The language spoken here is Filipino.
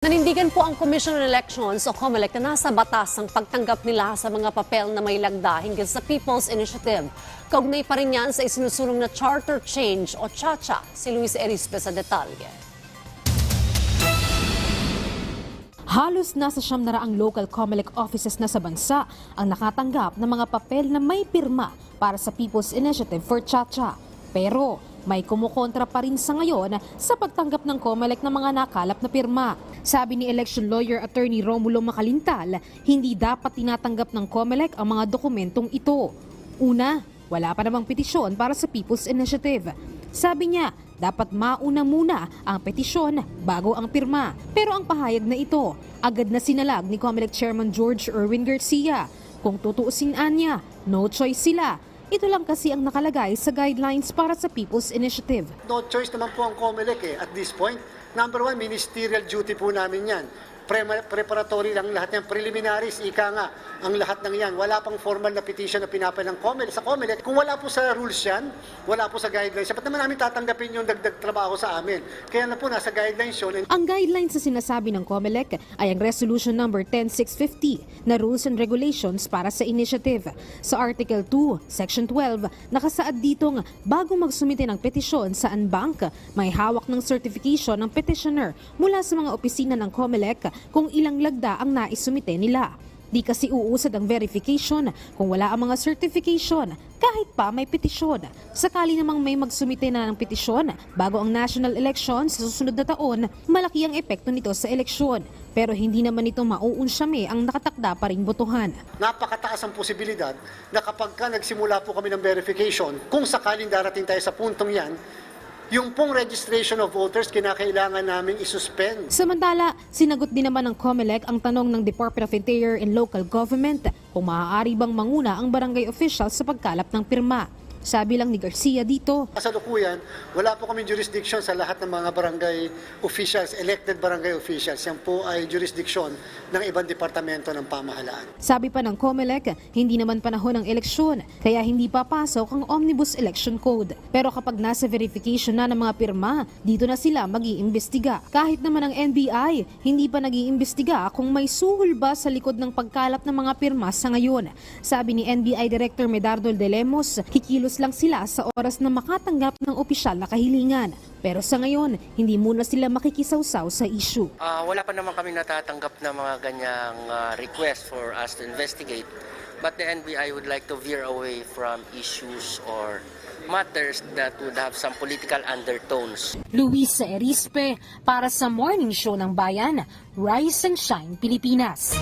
Nanindigan po ang Commission on Elections o COMELEC na nasa batas ang pagtanggap nila sa mga papel na may lagda hinggil sa People's Initiative. Kaugnay pa rin yan sa isinusulong na Charter Change o CHACHA. Si Luis Erispe sa detalye. Halos nasa siyam na raang local COMELEC offices na sa bansa ang nakatanggap ng mga papel na may pirma para sa People's Initiative for Chacha. Pero may kumukontra pa rin sa ngayon sa pagtanggap ng COMELEC ng mga nakalap na pirma. Sabi ni election lawyer attorney Romulo Macalintal, hindi dapat tinatanggap ng COMELEC ang mga dokumentong ito. Una, wala pa namang petisyon para sa People's Initiative. Sabi niya, dapat mauna muna ang petisyon bago ang pirma. Pero ang pahayag na ito, agad na sinalag ni COMELEC Chairman George Erwin Garcia. Kung tutuusin anya, no choice sila. Ito lang kasi ang nakalagay sa guidelines para sa People's Initiative. No choice naman po ang COMELEC eh, at this point. Number one, ministerial duty po namin yan. Pre- preparatory lang lahat yan. Preliminaries, ika nga, ang lahat ng yan. Wala pang formal na petition na pinapay ng COMELEC. Sa COMELEC, kung wala po sa rules yan, wala po sa guidelines, ba't naman namin tatanggapin yung dagdag trabaho sa amin? Kaya na po, nasa guidelines yun. Ang guidelines sa sinasabi ng COMELEC ay ang Resolution Number 10650 na Rules and Regulations para sa initiative. Sa Article 2, Section 12, nakasaad ditong bago magsumite ng petisyon sa Anbank, may hawak ng certification ng petitioner mula sa mga opisina ng COMELEC kung ilang lagda ang naisumite nila. Di kasi uusad ang verification kung wala ang mga certification kahit pa may petisyon. Sakali namang may magsumite na ng petisyon bago ang national election sa susunod na taon, malaki ang epekto nito sa eleksyon. Pero hindi naman ito mauunsyame ang nakatakda pa ring botohan. napakataas ang posibilidad na kapag ka nagsimula po kami ng verification, kung sakaling darating tayo sa puntong yan, yung pong registration of voters, kinakailangan namin isuspend. Samantala, sinagot din naman ng COMELEC ang tanong ng Department of Interior and Local Government kung maaari bang manguna ang barangay officials sa pagkalap ng pirma. Sabi lang ni Garcia dito, Kasalukuyan, wala po kami jurisdiction sa lahat ng mga barangay officials, elected barangay officials. Yan po ay jurisdiction ng ibang departamento ng pamahalaan. Sabi pa ng COMELEC, hindi naman panahon ng eleksyon, kaya hindi papasok ang Omnibus Election Code. Pero kapag nasa verification na ng mga pirma, dito na sila mag-iimbestiga. Kahit naman ang NBI, hindi pa nag-iimbestiga kung may suhol ba sa likod ng pagkalap ng mga pirma sa ngayon. Sabi ni NBI Director Medardo De Lemos, kikilos lang sila sa oras na makatanggap ng opisyal na kahilingan. Pero sa ngayon, hindi muna sila makikisawsaw sa issue. Ah, wala pa naman kami natatanggap na mga ganyang ah, request for us to investigate. But the NBI would like to veer away from issues or matters that would have some political undertones. Luisa Erispe para sa Morning Show ng Bayan, Rise and Shine Pilipinas.